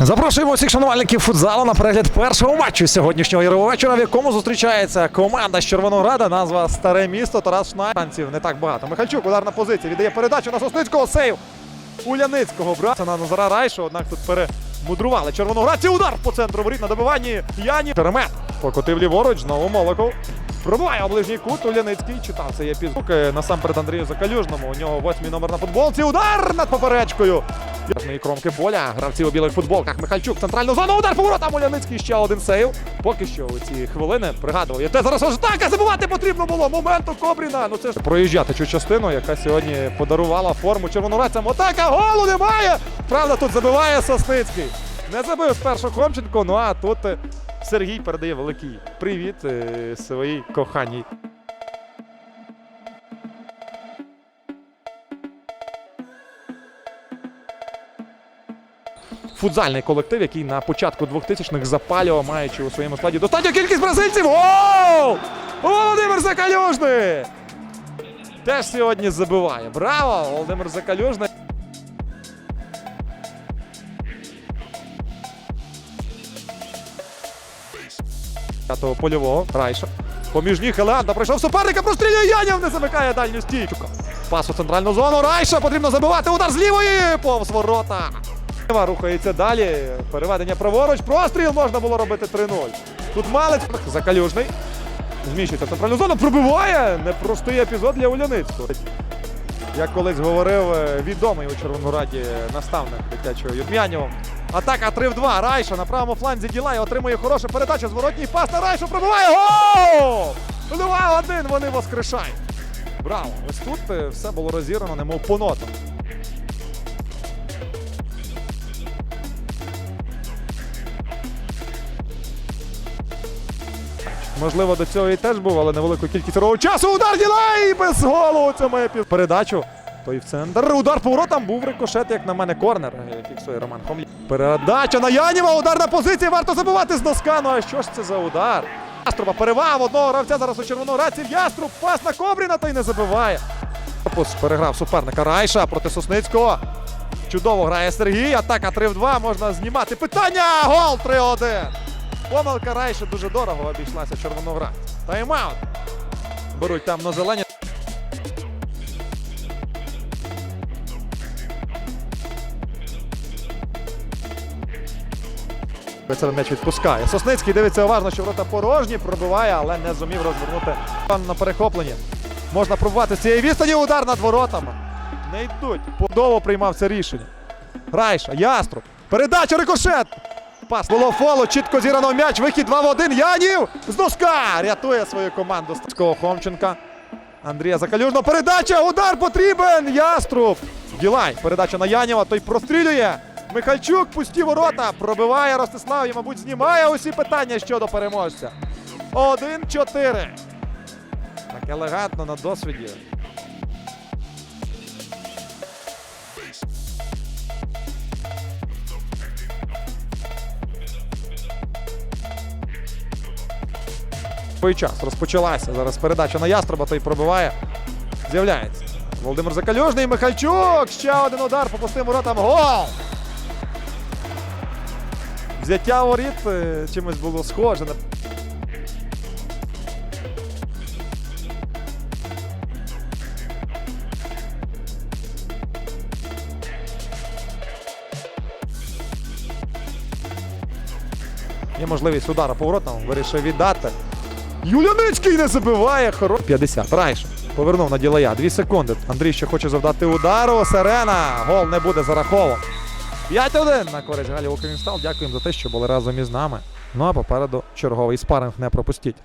Запрошуємо всіх шанувальників футзалу на перегляд першого матчу сьогоднішнього ігрового вечора, в якому зустрічається команда з Червонограда. Назва Старе місто. Тарас Шнайданців не так багато. Михальчук, ударна позиція. Віддає передачу на Сосницького. Сейв Уляницького. Братця на Назара Райшу. Однак тут перемудрували. Червоноградці. Удар по центру воріт на добиванні. Яні. Перемет. Покотив ліворуч. Знову Молоков. Пробиває у ближній кут. Уляницький. Читав цей епізод. Е, Насамперед Андрію Закалюжному. У нього восьмий номер на футболці. Удар над поперечкою. Ясної кромки поля. Гравці у білих футболках. Михальчук, центральну зону. Удар поворотом. Уляницький ще один сейв. Поки що у ці хвилини пригадував. Те зараз аж так, забувати потрібно було. Моменту Кобріна. Ну це ж проїжджати цю частину, яка сьогодні подарувала форму червонорадцям. Атака голу немає. Правда, тут забиває Сосницький. Не забив спершу Хомченко. Ну а тут е, Сергій передає великий привіт е, своїй коханій. Футзальний колектив, який на початку 2000-х запалював, маючи у своєму складі достатню кількість бразильців. Гол! Володимир Закалюжний! Теж сьогодні забиває. Браво! Володимир Закалюжний. П'ятого польового Райша. Поміж ніг Елеанда пройшов суперника, прострілює Янів, не замикає дальню стійку. Пас у центральну зону. Райша потрібно забивати. Удар з лівої повз ворота. Рухається далі. Переведення праворуч. Простріл можна було робити 3-0. Тут малець. Закалюжний. Зміщується в центральну зону. Пробиває. Непростий епізод для Уляницького. Як колись говорив е, відомий у Червонограді наставник дитячого Юрмянєва. Атака 3 в 2. Райша на правому фланзі Ділай отримує хорошу передачу. Зворотній пас на Райшу пробиває. Гол! 2-1 вони воскрешають. Браво! Ось тут е, все було розірвано, немов по нотам. Можливо, до цього і теж був, але невелику кількість рового часу. Удар Ділай! Без голу у цьому епізоді. Передачу. Той в центр. Удар по воротам був рикошет, як на мене, корнер. е, Фіксує Роман Хомлі. Передача на Яніва. Ударна позиція. Варто забивати з носка. Ну а що ж це за удар? Яструба перевав одного гравця зараз у червоноградців. Яструб пас на Кобріна та й не забиває. Переграв суперника Райша проти Сосницького. Чудово грає Сергій. Атака 3 в 2. Можна знімати. Питання. Гол 3-1. Помилка Райша дуже дорого обійшлася Червоноград. Тайм-аут. Беруть там на зелені. Це м'яч відпускає. Сосницький дивиться уважно, що ворота порожні, пробиває, але не зумів розвернути на перехопленні. Можна пробувати з цієї відстані. Удар над воротами. Не йдуть. Подово приймав це рішення. Райша, Яструб. Передача рикошет. Пас було фолу, чітко зірано м'яч. Вихід 2 в 1. Янів з носка рятує свою команду. Стацького Хомченка. Андрія Закалюжного. Передача. Удар потрібен. Яструб. Ділай. Передача на Яніва. Той прострілює. Михальчук, пусті ворота. Пробиває Ростислав і, мабуть, знімає усі питання щодо переможця. 1-4. Так елегантно на досвіді. Той час розпочалася. Зараз передача на Ястреба, той пробиває. З'являється. Володимир Закальожний, Михальчук. Ще один удар по пустим воротам. Гол! Взяття воріт е, чимось було схоже. Є можливість удара поворотом, вирішив віддати. Юляницький не забиває. Хоро... 50. Райш. Повернув на ділая. Дві секунди. Андрій ще хоче завдати удару. Сирена. Гол не буде зараховано. 5-1 на користь Галі Українстал. Дякуємо за те, що були разом із нами. Ну а попереду черговий спаринг не пропустіть.